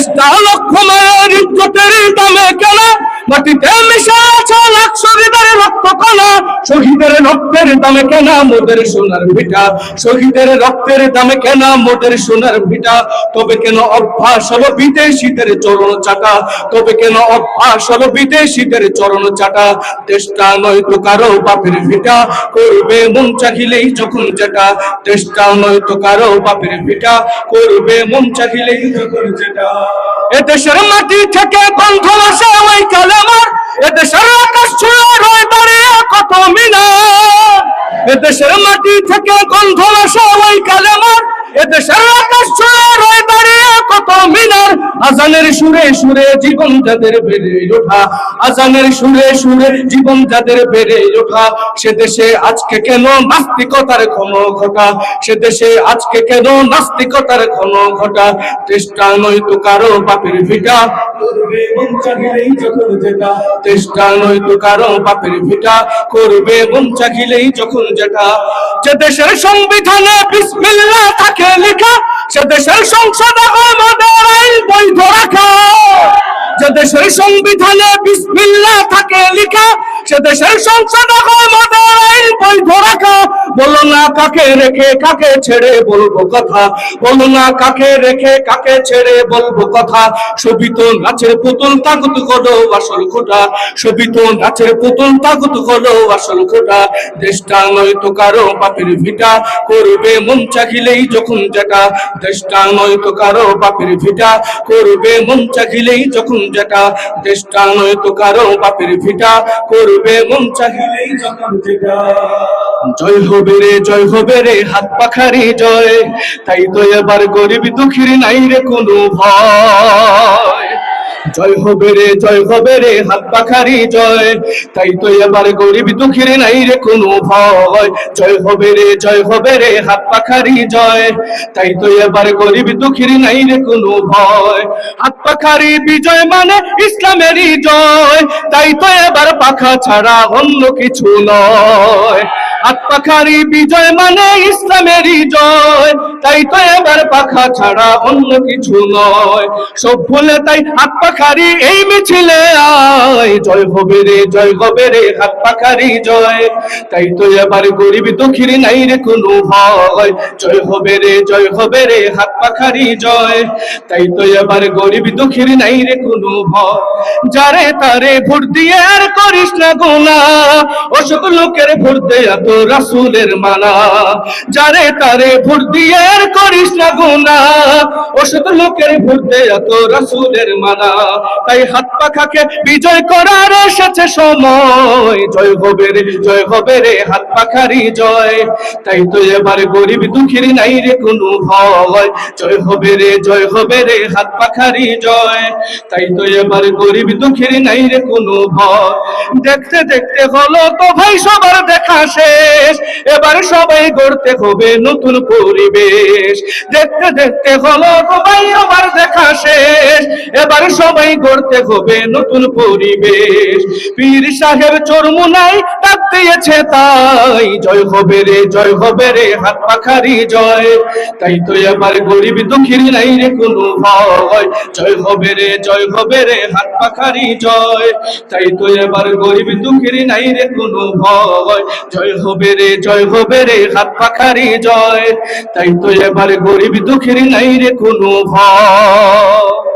দেশটা লক্ষ মায়ের ইজ্জতের দামে কেন, মাটিতে মিশে আছে লাখ শহীদের রক্ত কলা শহীদের রক্তের দামে কেন মোদের সোনার ভিটা, শহীদের রক্তের দামে কেন মোদের সোনার ভিটা। তবে কেন অভ্যাস হলো বিদেশিদের চরণ চাটা? তবে কেন অভ্যাস হলো বিদেশিদের চরণ চাটা? দেশটা নয়তো কারও বাপের ভিটা, করবে মন চাহিলেই যখন যেটা। দেশটা নয়তো কারও বাপের ভিটা, করবে মন চাহিলেই যখন যেটা। এ দেশের মাটি থেকে বন্ধ আসে ওই কালেমার এ দেশের আকাশ ছুঁয়ে রয়ে দাঁড়িয়ে কত মিনার এদেশের দেশের মাটি থেকে গন্ধ আসে ওই কালেমার এ দেশের আকাশ ছুঁয়ে রয়ে দাঁড়িয়ে কত মিনার আজানের সুরে সুরে জীবন যাদের বেড়ে ওঠা আজানের সুরে সুরে জীবন যাদের বেড়ে ওঠা সে দেশে আজকে কেন নাস্তিকতার ঘন ঘটা? সে দেশে আজকে কেন নাস্তিকতার ঘন ঘটা? চেষ্টা নয়তো কারও বাপের ভিটা। চেষ্টা নয়তো কারও বাপের ভিটা। করবে মন চাহিলেই যখন যেটা। যে দেশের সংবিধানে বিসমিল্লাহ থাকে লেখা সে দেশের সংসদ আমাদের দেশের সংবিধানে বিসমিল্লাহ থাকে লেখা সে দেশের সংসদ বৈধ। বলো না কাকে রেখে, কাকে ছেড়ে বলব কথা? বলো না কাকে রেখে, কাকে ছেড়ে বলব কথা? সবিত নাচের পুতুল তাগুত করো আসল খোটা। সবিত নাচের পুতুল তাগুত করো আসল খোটা। দেশটা নয় তো কারও বাপের ভিটা। করবে মন চাহিলেই যখন যেটা। দেশটা নয় তো কারও বাপের ভিটা। করবে মন চাহিলেই যখন যেটা। দেশটা নয় তো কারও বাপের ভিটা। করবে মন চাহিলেই যখন যেটা। জয় হবে রে, জয় হবে রে, হাত পাখারি জয়। তাই তো এবার গরিব দুঃখীর নাই রে কোনো ভয়। জয় হবে রে, জয় হবে রে, হাত পাখারি জয়। তাই তো এবার গরিব দুঃখীর নাই রে কোনো ভয়। জয় হবে রে, জয় হবে রে, হাত পাখারি জয়। তাই তো এবার গরিব দুঃখীর নাই রে কোনো ভয়। হাত পাখারি বিজয় মানে ইসলামেরই জয়। তাই তো এবার পাখা ছাড়া অন্য কিছু নয়। হাত পাখারি বিজয় মানে ইসলামেরই জয়। তাই তো এবার পাখা ছাড়া অন্য কিছু নয়। সব ভুলে তাই হাত এই মিছিলে আয়। জয় হবে রে, জয় হবে রে, হাত পাখারি জয়। তাই তো এবার গরিব দুঃখীর নাই রে কোনো ভয়। জয় হবে রে, জয় হবে রে, হাত পাখারি জয়। তাই তো এবার গরিব দুঃখীর নাই রে কোনো ভয়। যারে তারে ভোট দিয়ে আর করিস না গোনা, অসুখ লোকের ভোট দেয়া রাসুলের মানা যারে তারে ভোট দিয়ে করিস না গোনা অসুখ লোকের ভোট দেয়া তো রাসুলের মানা তাই হাত পাখাকে বিজয় করার এসেছে সময়। জয় হবে রে, জয় হবে রে হাত পাখারি জয়। তাই তো এবার গরিব দুঃখীর নাই রে কোনো ভয়। জয় হবে রে, জয় হবে রে হাত পাখারি জয়। তাই তো এবার গরিব দুঃখীর নাই রে কোনো ভয়। দেখতে দেখতে হলো তো ভাই সবার দেখা শেষ। এবার সবাই গড়তে হবে নতুন পরিবেশ। দেখতে দেখতে হলো তো ভাই আবার দেখা শেষ। এবার সবাই গড়তে হবে নতুন পরিবেশ। পীর সাহেব চরমুনাই ডাক দিয়েছে তাই। জয় হবে রে, জয় হবে রে, হাত পাখারি জয়। তাই তো এবার গরিব দুঃখীর নাই রে কোনো ভয়। জয় হবে রে, জয় হবে রে, হাত পাখারি জয়। তাই তো এবার গরিব দুঃখীর নাই রে কোনো ভয়। জয় হবে রে, জয় হবে রে, হাত পাখারি জয়। তাই তো এবার গরিব দুঃখের নাই রে কোনো ভয়।